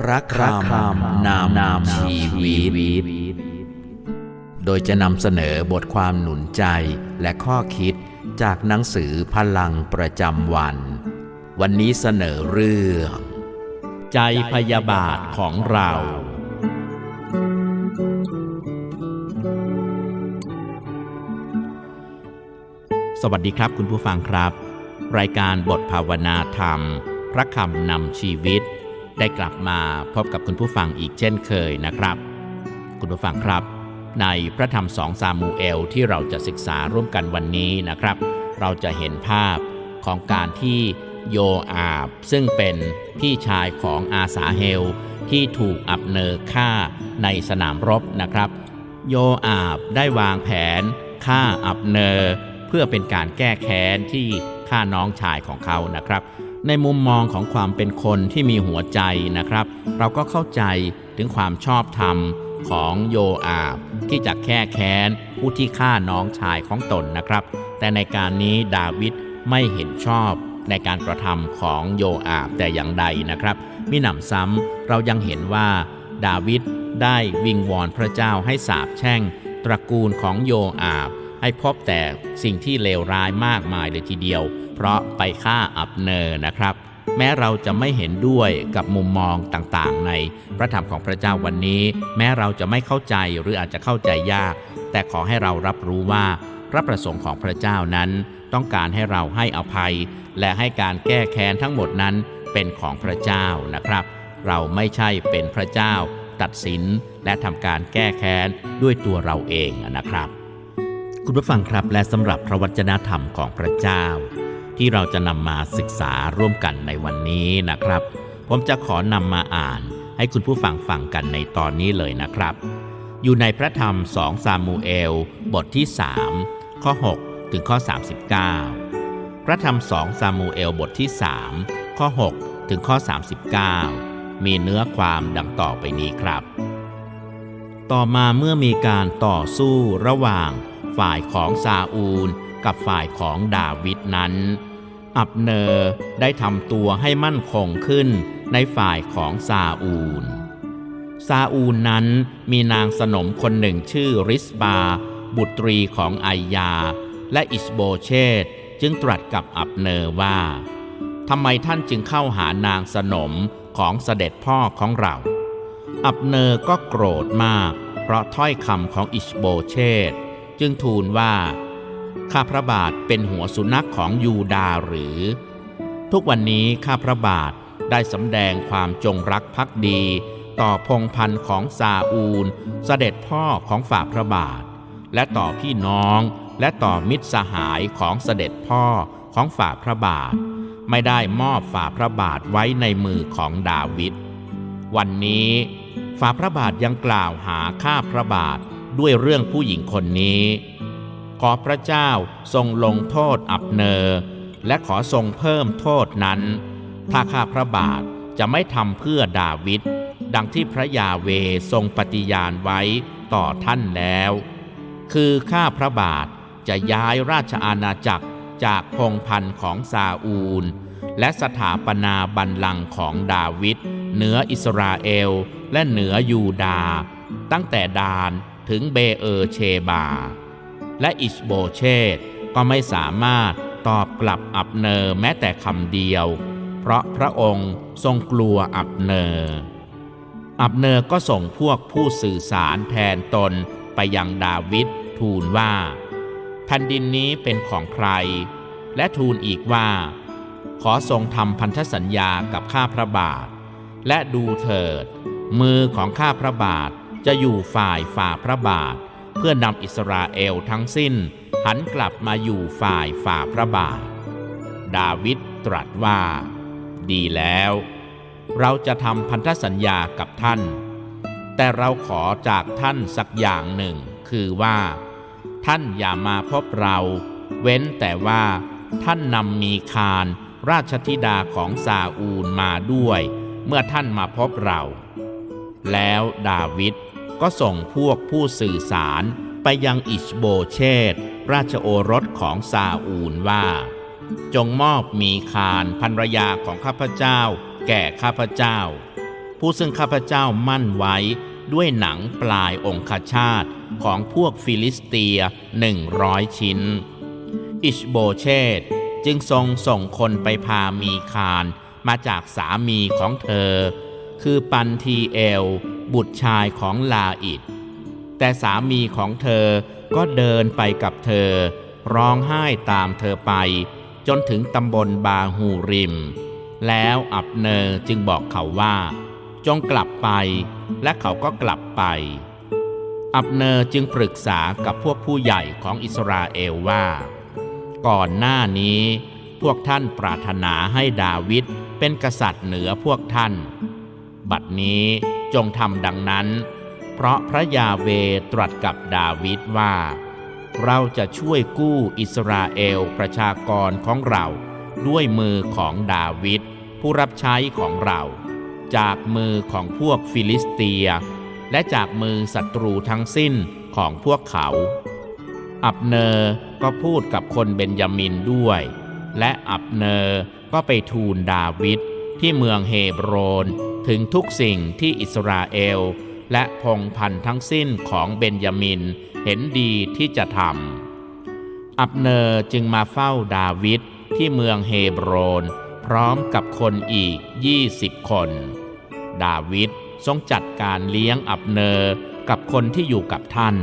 พระคำนำนำชีวิต โดยจะนำเสนอบทความหนุนใจและข้อคิดจากหนังสือพลังประจำวัน วันนี้เสนอเรื่อง ใจพยาบาทของเรา สวัสดีครับคุณผู้ฟังครับ รายการบทภาวนาธรรม พระคำนำชีวิต ได้กลับมาพบกับคุณผู้ฟังอีกเช่นเคยนะครับ คุณผู้ฟังครับ ในพระธรรมสองซามูเอลที่เราจะศึกษาร่วมกันวันนี้นะครับ เราจะเห็นภาพของการที่โยอาบ ซึ่งเป็นพี่ชายของอาสาเฮล ที่ถูกอับเนอฆ่าในสนามรบนะครับ โยอาบได้วางแผนฆ่าอับเนอเพื่อเป็นการแก้แค้นที่ฆ่าน้องชายของเขานะครับ ในมุมมองของความเป็นคนที่มีหัวใจนะครับ เราก็เข้าใจถึงความชอบธรรมของโยอาบ ที่จะแก้แค้นผู้ที่ฆ่าน้องชายของตนนะครับ แต่ในการนี้ดาวิดไม่เห็นชอบในการกระทำของโยอาบแต่อย่างใดนะครับมิหนำซ้ำเรายังเห็นว่าดาวิดได้วิงวอนพระเจ้าให้สาบแช่ง ตระกูลของโยอาบ ให้พบแต่สิ่งที่เลวร้ายมากมายเลยทีเดียว เพราะไปฆ่าอับเนอร์นะครับ แม้เราจะไม่เห็นด้วยกับมุมมองต่างๆ ในพระธรรมของพระเจ้าวันนี้ แม้เราจะไม่เข้าใจหรืออาจจะเข้าใจยาก แต่ขอให้เรารับรู้ว่าพระประสงค์ของพระเจ้านั้น ต้องการให้เราให้อภัย และให้การแก้แค้นทั้งหมดนั้นเป็นของพระเจ้านะครับ เราไม่ใช่เป็นพระเจ้า ตัดสินและทำการแก้แค้นด้วยตัวเราเองนะครับ คุณผู้ฟังครับและสำหรับพระวจนะธรรมของพระเจ้า ที่เราจะนำมาศึกษาร่วมกันในวันนี้นะครับ ผมจะขอนำมาอ่านให้คุณผู้ฟังฟังกันในตอนนี้เลยนะครับ อยู่ในพระธรรมสองซามูเอล บทที่ 3 ข้อ 6 ถึงข้อ 39 พระธรรมสองซามูเอล บทที่ 3 ข้อ 6 ถึงข้อ 39 มีเนื้อความดังต่อไปนี้ครับ ต่อมาเมื่อมีการต่อสู้ระหว่างฝ่ายของซาอูล กับฝ่ายของดาวิดนั้น อับเนอร์ได้ทำตัวให้มั่นคงขึ้นในฝ่ายของซาอูล ซาอูลนั้นมีนางสนมคนหนึ่งชื่อริสบา บุตรีของไอยา และอิสโบเชตจึงตรัสกับอับเนอร์ว่าทำไมท่านจึงเข้าหานางสนมของเสด็จพ่อของเรา อับเนอร์ก็โกรธมาก เพราะถ้อยคำของอิชโบเชตจึงทูลว่า ข้าพระบาทเป็นหัวสุนัขของยูดาหรือ ทุกวันนี้ข้าพระบาทได้สำแดงความจงรักภักดี ต่อพงพันธ์ของซาอูล เสด็จพ่อของฝ่าพระบาท และต่อพี่น้องและต่อมิตรสหายของเสด็จพ่อของฝ่าพระบาท ไม่ได้มอบฝ่าพระบาทไว้ในมือของดาวิดวันนี้ฝ่าพระบาทยังกล่าวหาข้าพระบาทด้วยเรื่องผู้หญิงคนนี้ ขอพระเจ้าทรงลงโทษอับเนอร์และขอทรงเพิ่มโทษนั้น ถ้าข้าพระบาทจะไม่ทำเพื่อดาวิดดังที่พระยาเวทรงปฏิญาณไว้ต่อท่านแล้ว คือข้าพระบาทจะย้ายราชอาณาจักรจากพงพันธ์ของซาอูล และสถาปนาบัลลังก์ของดาวิดเหนืออิสราเอลและเหนือยูดา ตั้งแต่ดานถึงเบเออเชบา และอิชโบเชตก็ไม่สามารถตอบกลับอับเนอร์แม้แต่คำเดียว เพราะพระองค์ทรงกลัวอับเนอร์อับเนอร์ก็ส่งพวกผู้สื่อสารแทนตนไปยังดาวิดทูลว่าแผ่นดินนี้เป็นของใคร และทูลอีกว่า ขอทรงทำพันธสัญญากับข้าพระบาท และดูเถิด มือของข้าพระบาทจะอยู่ฝ่ายฝ่าพระบาท เพื่อนำอิสราเอลทั้งสิ้น หันกลับมาอยู่ฝ่ายฝ่าพระบาท ดาวิดตรัสว่า ดีแล้ว เราจะทำพันธสัญญากับท่าน แต่เราขอจากท่านสักอย่างหนึ่ง คือว่า ท่านอย่ามาพบเรา เว้นแต่ว่า ท่านนำมีคารราชธิดาของซาอูลมาด้วย เมื่อท่านมาพบเรา แล้วดาวิด ก็ส่งพวกผู้สื่อสารไปยังอิชโบเชตราชโอรสของซาอูลว่า จงมอบมีคารภรรยาของข้าพเจ้า แก่ข้าพเจ้า ผู้ซึ่งข้าพเจ้ามั่นไว้ด้วยหนังปลายองคชาตของพวกฟิลิสเตียหนึ่งร้อยชิ้น อิชโบเชตจึงทรงส่งคนไปพามีคารมาจากสามีของเธอ คือปันทีเอล บุตรชายของลาอิดแต่สามีของเธอก็เดินไปกับเธอ ร้องไห้ตามเธอไป จนถึงตำบลบาฮูริม แล้วอับเนอร์จึงบอกเขาว่า จงกลับไป และเขาก็กลับไป อับเนอร์จึงปรึกษากับพวกผู้ใหญ่ของอิสราเอลว่า ก่อนหน้านี้ พวกท่านปรารถนาให้ดาวิดเป็นกษัตริย์เหนือพวกท่าน บัดนี้ จงทำดังนั้น เพราะพระยาเวตรัสกับดาวิดว่า เราจะช่วยกู้อิสราเอลประชากรของเราด้วยมือของดาวิดผู้รับใช้ของเรา จากมือของพวกฟิลิสเตีย และจากมือศัตรูทั้งสิ้นของพวกเขา อับเนอร์ก็พูดกับคนเบนยามินด้วย และอับเนอร์ก็ไปทูลดาวิดที่เมืองเฮบรน ถึงทุกสิ่งที่อิสราเอล และพงพันธ์ทั้งสิ้นของเบนยามินเห็นดีที่จะทำ อับเนอร์จึงมาเฝ้าดาวิดที่เมืองเฮบรน พร้อมกับคนอีกยี่สิบคน ดาวิดทรงจัดการเลี้ยงอับเนอร์กับคนที่อยู่กับท่าน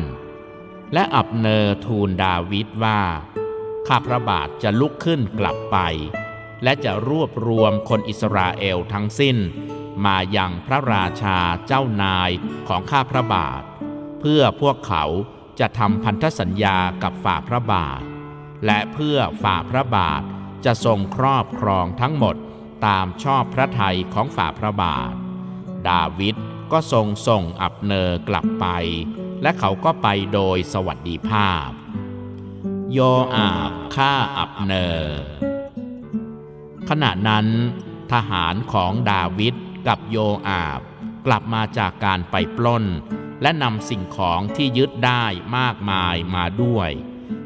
และอับเนอร์ทูลดาวิดว่า ข้าพระบาทจะลุกขึ้นกลับไป และจะรวบรวมคนอิสราเอลทั้งสิ้น มายังพระราชาเจ้านายของข้าพระบาท เพื่อพวกเขาจะทำพันธสัญญากับฝ่าพระบาท และเพื่อฝ่าพระบาทจะทรงครอบครองทั้งหมดตามชอบพระทัยของฝ่าพระบาท ดาวิดก็ทรงส่งอับเนอร์กลับไป และเขาก็ไปโดยสวัสดิภาพ โยอาบฆ่าอับเนอร์ขณะนั้นทหารของดาวิด กับโยอาบ กลับมาจากการไปปล้น และนำสิ่งของที่ยึดได้มากมายมาด้วย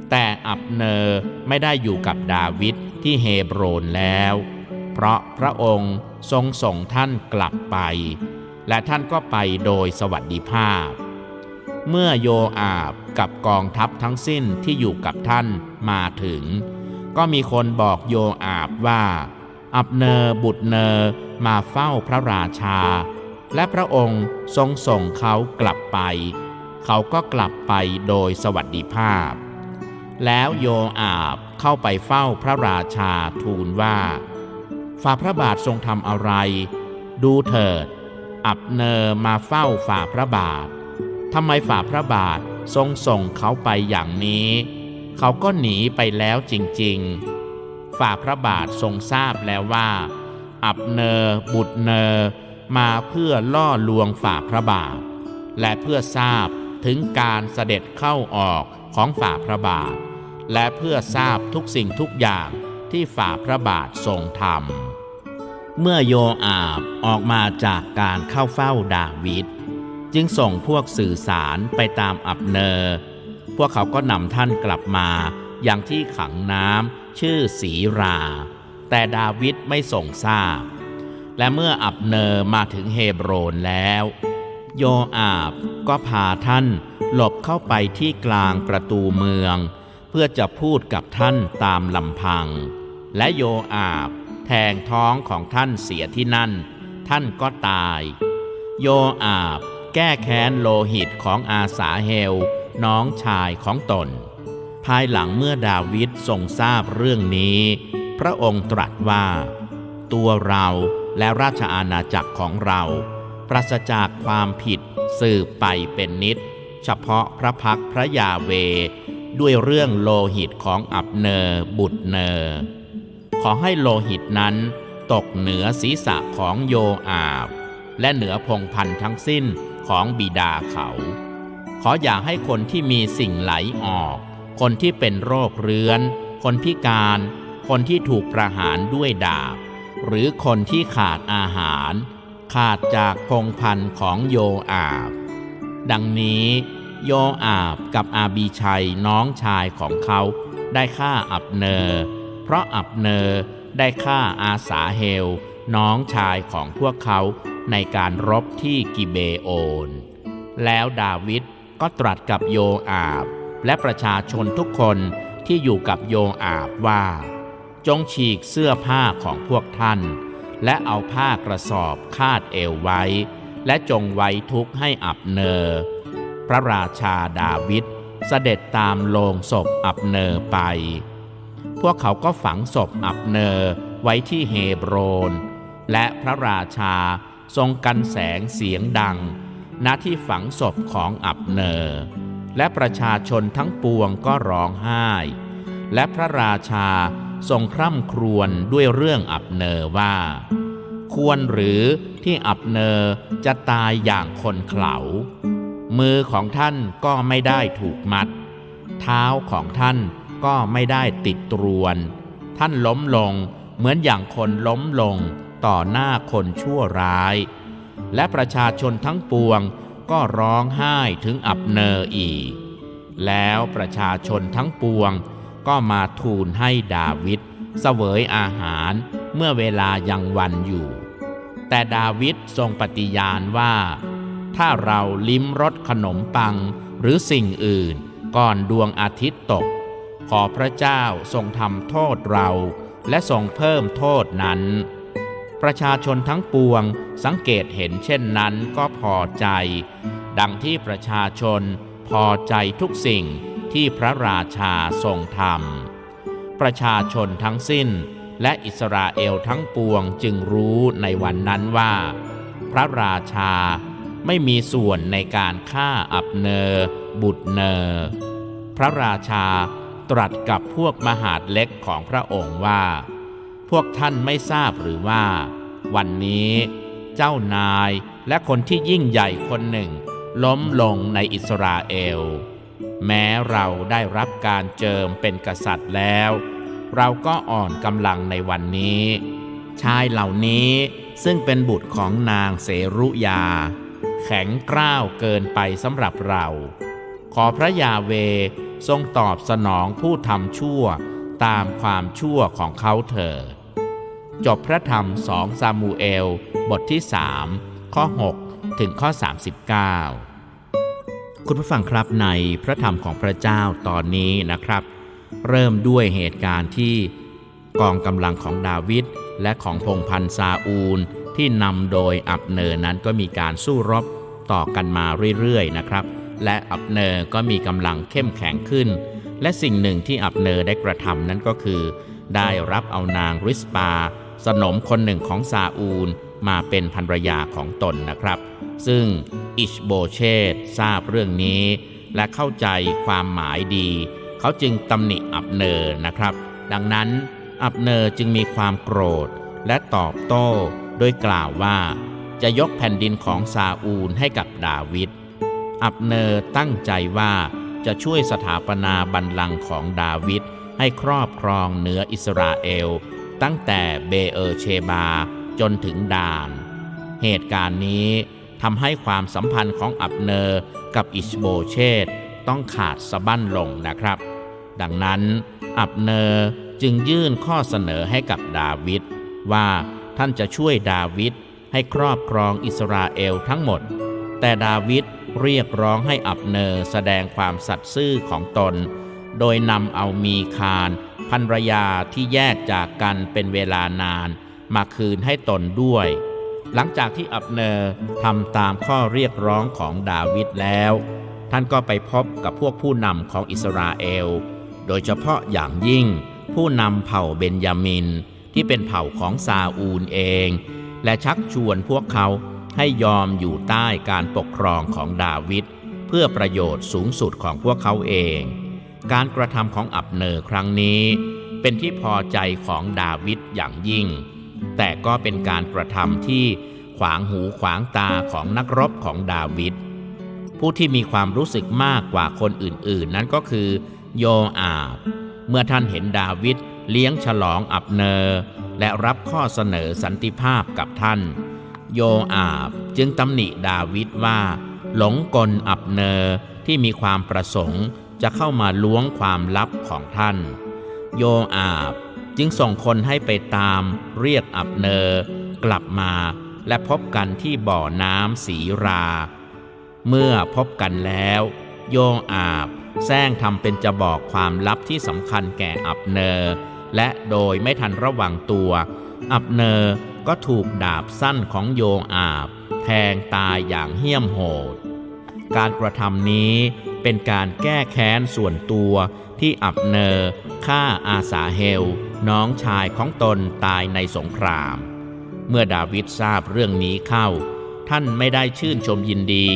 แต่อับเนอร์ไม่ได้อยู่กับดาวิดที่เฮบรนแล้ว เพราะพระองค์ทรงส่งท่านกลับไป และท่านก็ไปโดยสวัสดิภาพ เมื่อโยอาบกับกองทัพทั้งสิ้นที่อยู่กับท่านมาถึง ก็มีคนบอกโยอาบว่า อับเนอร์บุตรเนอร์มาเฝ้าพระราชา และพระองค์ทรงส่งเขากลับไป เขาก็กลับไปโดยสวัสดิภาพ แล้วโยอาบเข้าไปเฝ้าพระราชาทูลว่า ฝ่าพระบาททรงทำอะไร ดูเถิด อับเนอร์มาเฝ้าฝ่าพระบาททำไมฝ่าพระบาททรงส่งเขาไปอย่างนี้ เขาก็หนีไปแล้วจริง ๆ ฝ่าพระบาททรงทราบแล้วว่า อับเนอร์บุตรเนอร์มาเพื่อล่อลวงฝ่าพระบาท และเพื่อทราบถึงการเสด็จเข้าออกของฝ่าพระบาท และเพื่อทราบทุกสิ่งทุกอย่างที่ฝ่าพระบาททรงทำเมื่อโยอาบออกมาจากการเข้าเฝ้าดาวิดจึงส่งพวกสื่อสารไปตามอับเนอร์พวกเขาก็นำท่านกลับมา อย่างที่ขังน้ำชื่อสีรา แต่ดาวิดไม่ส่งทราบ และเมื่ออับเนอร์มาถึงเฮบรนแล้ว โยอาบก็พาท่านหลบเข้าไปที่กลางประตูเมือง เพื่อจะพูดกับท่านตามลำพัง และโยอาบแทงท้องของท่านเสียที่นั่น ท่านก็ตาย โยอาบแก้แค้นโลหิตของอาสาเฮล น้องชายของตน ภายหลังเมื่อดาวิดทรงทราบเรื่องนี้ พระองค์ตรัสว่า ตัวเราและราชอาณาจักรของเรา ปราศจากความผิดสืบไปเป็นนิด เฉพาะพระพักพระยาเว ด้วยเรื่องโลหิตของอับเนอร์บุตรเนอร์ขอให้โลหิตนั้นตกเหนือศีรษะของโยอาบ และเหนือพงพันธ์ทั้งสิ้นของบิดาเขา ขออย่าให้คนที่มีสิ่งไหลออก คนที่เป็นโรคเรื้อน คนพิการ คนที่ถูกประหารด้วยดาบ หรือคนที่ขาดอาหาร ขาดจากพงพันธ์ของโยอาบ ดังนี้โยอาบกับอาบีชัยน้องชายของเขาได้ฆ่าอับเนอร์เพราะอับเนอร์ได้ฆ่าอาสาเฮล น้องชายของพวกเขาในการรบที่กิเบโอน แล้วดาวิดก็ตรัสกับโยอาบ และประชาชนทุกคนที่อยู่กับโยอาบว่า จงฉีกเสื้อผ้าของพวกท่าน และเอาผ้ากระสอบคาดเอวไว้ และจงไว้ทุกข์ให้อับเนอ พระราชาดาวิดเสด็จตามโลงศพอับเนอไป พวกเขาก็ฝังศพอับเนอไว้ที่เฮบโรน และพระราชาทรงกันแสงเสียงดัง ณที่ฝังศพของอับเนอ และประชาชนทั้งปวงก็ร้องไห้ และพระราชาทรงคร่ำครวญด้วยเรื่องอับเนอร์ว่า ควรหรือที่อับเนอร์จะตายอย่างคนเขลามือของท่านก็ไม่ได้ถูกมัด เท้าของท่านก็ไม่ได้ติดตรวน ท่านล้มลงเหมือนอย่างคนล้มลงต่อหน้าคนชั่วร้าย และประชาชนทั้งปวง ก็ร้องไห้ถึงอับเนออีก แล้วประชาชนทั้งปวงก็มาทูลให้ดาวิดเสวยอาหารเมื่อเวลายังวันอยู่ แต่ดาวิดทรงปฏิญาณว่า ถ้าเราลิ้มรสขนมปังหรือสิ่งอื่นก่อนดวงอาทิตย์ตก ขอพระเจ้าทรงทำโทษเราและทรงเพิ่มโทษนั้น ประชาชนทั้งปวงสังเกตเห็นเช่นนั้นก็พอใจ ดังที่ประชาชนพอใจทุกสิ่งที่พระราชาทรงทำประชาชนทั้งสิ้นและอิสราเอลทั้งปวงจึงรู้ในวันนั้นว่า พระราชาไม่มีส่วนในการฆ่าอับเนอร์บุตรเนอร์พระราชาตรัสกับพวกมหาดเล็กของพระองค์ว่า พวกท่านไม่ทราบหรือว่า วันนี้เจ้านายและคนที่ยิ่งใหญ่คนหนึ่ง ล้มลงในอิสราเอล แม้เราได้รับการเจิมเป็นกษัตริย์แล้ว เราก็อ่อนกำลังในวันนี้ ชายเหล่านี้ซึ่งเป็นบุตรของนางเสรุยา แข็งกร้าวเกินไปสำหรับเรา ขอพระยาเวทรงตอบสนองผู้ทำชั่ว ตามความชั่วของเขาเถิด จบพระธรรมสองซามูเอล บทที่3ข้อ 6 ถึงข้อ 39 คุณผู้ฟังครับในพระธรรมของพระเจ้าตอนนี้นะครับ เริ่มด้วยเหตุการณ์ที่กองกำลังของดาวิดและของพงพันซาอูล ที่นำโดยอับเนอร์นั้นก็มีการสู้รบต่อกันมาเรื่อยๆนะครับ และอับเนอร์ก็มีกำลังเข้มแข็งขึ้น และสิ่งหนึ่งที่อับเนอร์ได้กระทำนั้นก็คือ ได้รับเอานางริสปา สนมคนหนึ่งของซาอูลมาเป็นภรรยาของตนนะครับ ซึ่งอิชโบเชตทราบเรื่องนี้ และเข้าใจความหมายดี เขาจึงตำหนิอับเนอร์นะครับ ดังนั้นอับเนอร์จึงมีความโกรธและตอบโต้โดยกล่าวว่า จะยกแผ่นดินของซาอูลให้กับดาวิดอับเนอร์ตั้งใจว่า จะช่วยสถาปนาบัลลังก์ของดาวิดให้ครอบครองเหนืออิสราเอล ตั้งแต่เบเออเชบาจนถึงดาน เหตุการณ์นี้ทำให้ความสัมพันธ์ของอับเนอร์กับอิชโบเชตต้องขาดสะบั้นลงนะครับ ดังนั้นอับเนอร์จึงยื่นข้อเสนอให้กับดาวิดว่าท่านจะช่วยดาวิดให้ครอบครองอิสราเอลทั้งหมด แต่ดาวิด เรียกร้องให้อับเนอร์แสดงความสัตย์ซื่อของตน โดยนำเอามีคารภรรยาที่แยกจากกันเป็นเวลานาน มาคืนให้ตนด้วย หลังจากที่อับเนอร์ทำตามข้อเรียกร้องของดาวิดแล้ว ท่านก็ไปพบกับพวกผู้นำของอิสราเอล โดยเฉพาะอย่างยิ่ง ผู้นำเผ่าเบนยามิน ที่เป็นเผ่าของซาอูลเอง และชักชวนพวกเขา ให้ยอมอยู่ใต้การปกครองของดาวิดเพื่อประโยชน์สูงสุดของพวกเขาเอง การกระทำของอับเนอร์ครั้งนี้ เป็นที่พอใจของดาวิดอย่างยิ่ง แต่ก็เป็นการกระทำที่ขวางหูขวางตาของนักรบของดาวิดผู้ที่มีความรู้สึกมากกว่าคนอื่นๆ นั้นก็คือโยอาบ เมื่อท่านเห็นดาวิดเลี้ยงฉลองอับเนอร์ และรับข้อเสนอสันติภาพกับท่าน โยอาบจึงตำหนิดาวิดว่า หลงกลอับเนอร์ที่มีความประสงค์จะเข้ามาล้วงความลับของท่าน โยอาบจึงส่งคนให้ไปตามเรียกอับเนอร์กลับมาและพบกันที่บ่อน้ำสีรา เมื่อพบกันแล้ว โยอาบแซงทำเป็นจะบอกความลับที่สำคัญแก่อับเนอร์และโดยไม่ทันระวังตัว อับเนอร์ ก็ถูกดาบสั้นของโยอาบ แทงตายอย่างเหี้ยมโหด การกระทำนี้เป็นการแก้แค้นส่วนตัวที่อับเนอร์ฆ่าอาสาเฮล น้องชายของตนตายในสงคราม เมื่อดาวิดทราบเรื่องนี้เข้า ท่านไม่ได้ชื่นชมยินดี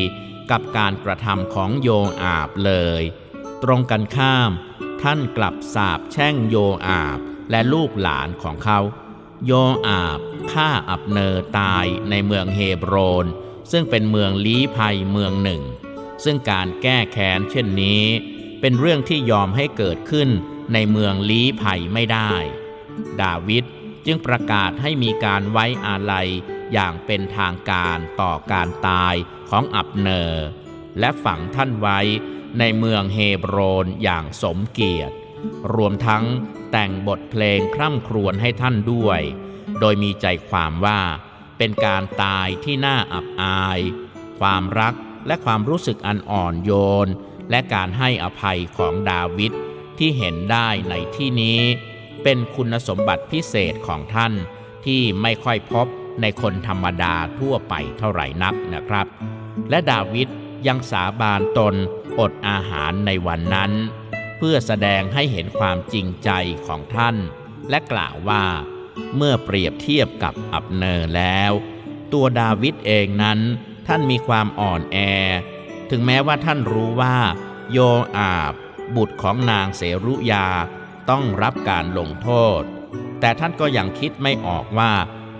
กับการกระทำของโยอาบเลย ตรงกันข้าม ท่านกลับสาบแช่งโยอาบและลูกหลานของเขา โยอาบฆ่าอับเนอร์ตายในเมืองเฮบรน ซึ่งเป็นเมืองลี้ภัยเมืองหนึ่ง ซึ่งการแก้แค้นเช่นนี้ เป็นเรื่องที่ยอมให้เกิดขึ้นในเมืองลี้ภัยไม่ได้ ดาวิดจึงประกาศให้มีการไว้อาลัยอย่างเป็นทางการต่อการตายของอับเนอร์และฝังท่านไว้ในเมืองเฮบรนอย่างสมเกียรติ รวมทั้งแต่งบทเพลงคร่ำครวญให้ท่านด้วย โดยมีใจความว่าเป็นการตายที่น่าอับอาย ความรักและความรู้สึกอันอ่อนโยน และการให้อภัยของดาวิดที่เห็นได้ในที่นี้ เป็นคุณสมบัติพิเศษของท่านที่ไม่ค่อยพบในคนธรรมดาทั่วไปเท่าไหร่นักนะครับ และดาวิดยังสาบานตนอดอาหารในวันนั้น เพื่อแสดงให้เห็นความจริงใจของท่าน และกล่าวว่า เมื่อเปรียบเทียบกับอับเนอร์แล้ว ตัวดาวิดเองนั้นท่านมีความอ่อนแอ ถึงแม้ว่าท่านรู้ว่า โยอาบ บุตรของนางเสรุยาต้องรับการลงโทษ แต่ท่านก็ยังคิดไม่ออกว่า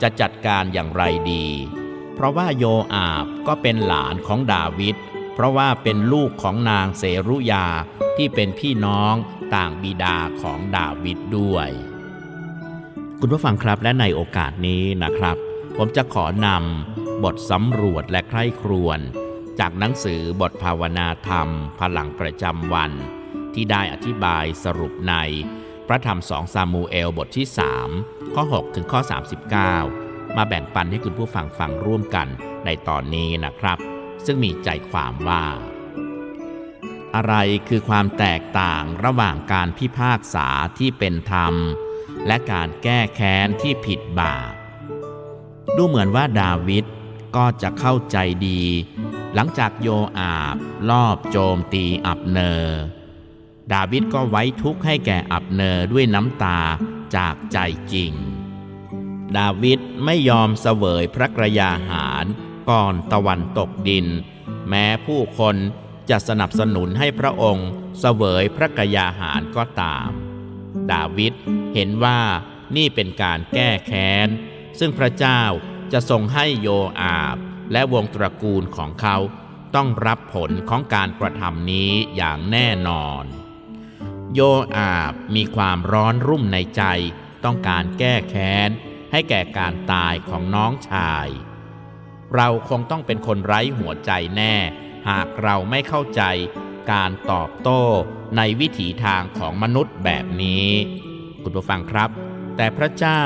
จะจัดการอย่างไรดี เพราะว่าโยอาบก็เป็นหลานของดาวิด เพราะว่าเป็นลูกของนางเสรุยาที่เป็นพี่น้องต่างบิดาของดาวิดด้วย คุณผู้ฟังครับและในโอกาสนี้นะครับ ผมจะขอนำบทสำรวจและใคร่ครวญจากหนังสือบทภาวนาธรรม พลังประจำวัน ที่ได้อธิบายสรุปในพระธรรมสองซามูเอลบทที่ 3 ข้อ 6 ถึงข้อ 39 มาแบ่งปันให้คุณผู้ฟังฟังร่วมกันในตอนนี้นะครับ ซึ่งมีใจความว่า อะไรคือความแตกต่างระหว่างการพิพากษาที่เป็นธรรม และการแก้แค้นที่ผิดบาป ดูเหมือนว่าดาวิดก็จะเข้าใจดี หลังจากโยอาบลอบโจมตีอับเนอร์ดาวิดก็ไว้ทุกข์ให้แก่อับเนอร์ด้วยน้ำตาจากใจจริง ดาวิดไม่ยอมเสวยพระกรยาหา ก่อนตะวันตกดิน แม้ผู้คนจะสนับสนุนให้พระองค์เสวยพระกยาหารก็ตาม ดาวิดเห็นว่านี่เป็นการแก้แค้น ซึ่งพระเจ้าจะทรงให้โยอาบ และวงตระกูลของเขาต้องรับผลของการกระทำนี้อย่างแน่นอน โยอาบมีความร้อนรุ่มในใจ ต้องการแก้แค้นให้แก่การตายของน้องชาย เราคงต้องเป็นคนไร้หัวใจแน่ หากเราไม่เข้าใจการตอบโต้ในวิถีทางของมนุษย์แบบนี้ คุณผู้ฟังครับ แต่พระเจ้า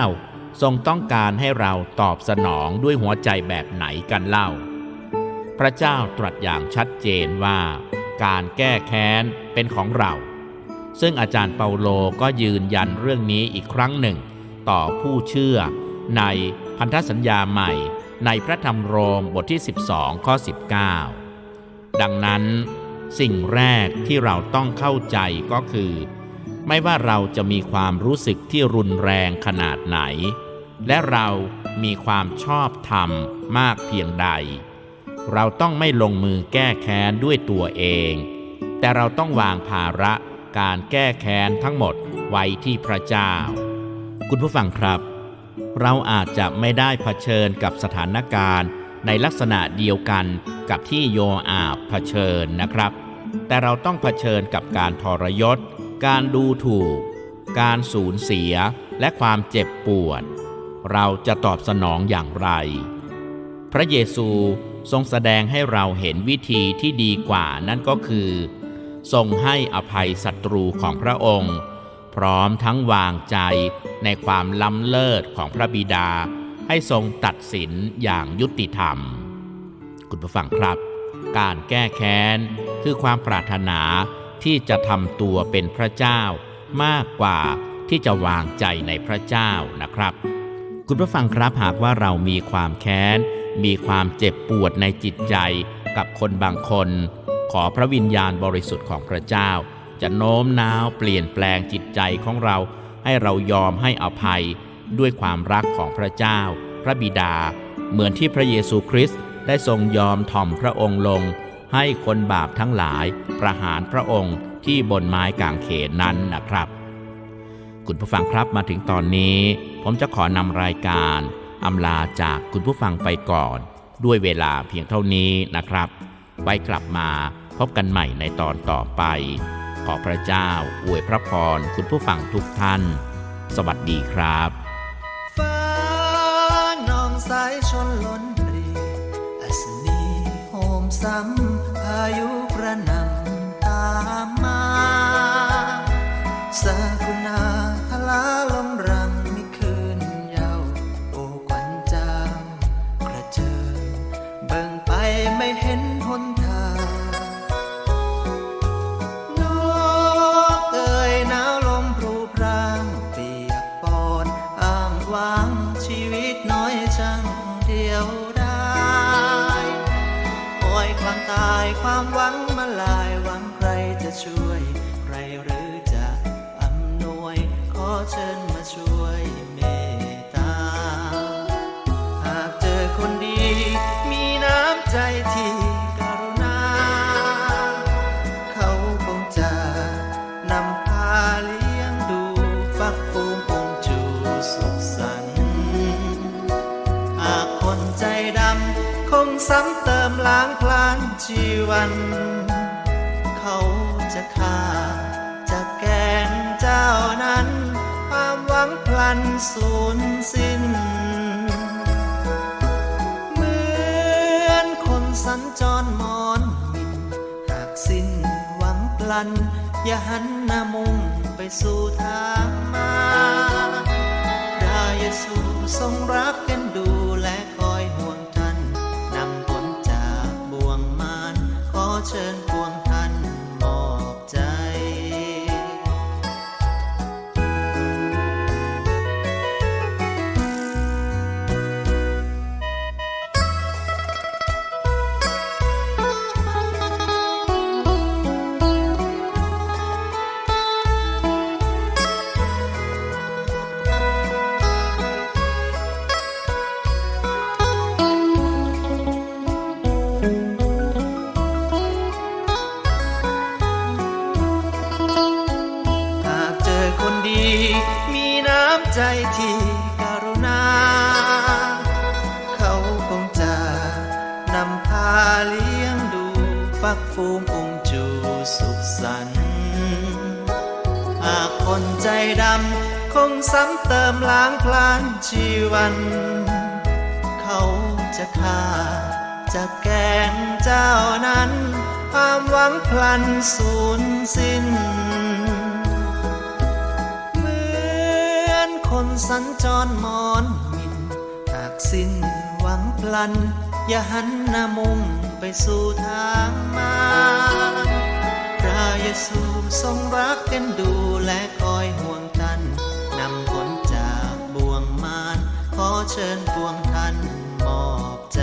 ทรงต้องการให้เราตอบสนองด้วยหัวใจแบบไหนกันเล่า พระเจ้าตรัสอย่างชัดเจนว่า การแก้แค้นเป็นของเรา ซึ่งอาจารย์เปาโลก็ยืนยันเรื่องนี้อีกครั้งหนึ่ง ต่อผู้เชื่อในพันธสัญญาใหม่ ในพระธรรมโรมบทที่ 12 ข้อ 19 ดังนั้นสิ่งแรกที่เราต้องเข้าใจก็คือ ไม่ว่าเราจะมีความรู้สึกที่รุนแรงขนาดไหน และเรามีความชอบธรรมมากเพียงใด เราต้องไม่ลงมือแก้แค้นด้วยตัวเอง แต่เราต้องวางภาระการแก้แค้นทั้งหมดไว้ที่พระเจ้า คุณผู้ฟังครับ เราอาจจะไม่ได้เผชิญกับสถานการณ์ ในลักษณะเดียวกันกับที่โยอาบเผชิญนะครับ แต่เราต้องเผชิญกับการทรยศ การดูถูก การสูญเสีย และความเจ็บปวด เราจะตอบสนองอย่างไร พระเยซูทรงแสดงให้เราเห็นวิธีที่ดีกว่านั่นก็คือ ทรงให้อภัยศัตรูของพระองค์ พร้อมทั้งวางใจในความล้ำเลิศของพระบิดา ให้ทรงตัดสินอย่างยุติธรรม คุณผู้ฟังครับ การแก้แค้นคือความปรารถนาที่จะทำตัวเป็นพระเจ้ามากกว่าที่จะวางใจในพระเจ้านะครับ คุณผู้ฟังครับหากว่าเรามีความแค้น มีความเจ็บปวดในจิตใจกับคนบางคน ขอพระวิญญาณบริสุทธิ์ของพระเจ้า จะโน้มน้าวเปลี่ยนแปลงจิตใจของเรา ให้เรายอมให้อภัยด้วยความรักของพระเจ้า พระบิดา เหมือนที่พระเยซูคริสต์ได้ทรงยอมถ่อมพระองค์ลง ให้คนบาปทั้งหลายประหารพระองค์ที่บนไม้กางเขนนั้นนะครับ คุณผู้ฟังครับมาถึงตอนนี้ ผมจะขอนำรายการอำลาจากคุณผู้ฟังไปก่อน ด้วยเวลาเพียงเท่านี้นะครับ ไว้กลับมาพบกันใหม่ในตอนต่อไป ขอพระเจ้าอวยพระพรคุณผู้ฟังทุกท่าน สวัสดีครับฟ้านองสายชนล้นรีอัศนีโหมซ้ำอายุกระนำตามมาสากุณา ฟักฟูมองจูสุขสันหากคนใจดำ คงซ้ำเติมล้างพลานชีวัน เขาจะฆ่า จะแกงเจ้านั้น ความหวังพลันสูญสิ้น เหมือนคนสัญจรมอนมินหากสิ้นหวังพลัน อย่าหันหน้ามุ่ง สู่ทางมาพระเยซูทรงรักกันดู ชีวัน เขาจะฆ่า จะแกงเจ้านั้น ความหวังพลันสูญสิ้น เหมือนคนสัญจรมอนมินหากสิ้นหวังพลัน อย่าหันหน้ามุ่งไปสู่ทางมาพระเยซูทรงรักกันดูและคอยห่วง เชิญปวงท่านมอบใจ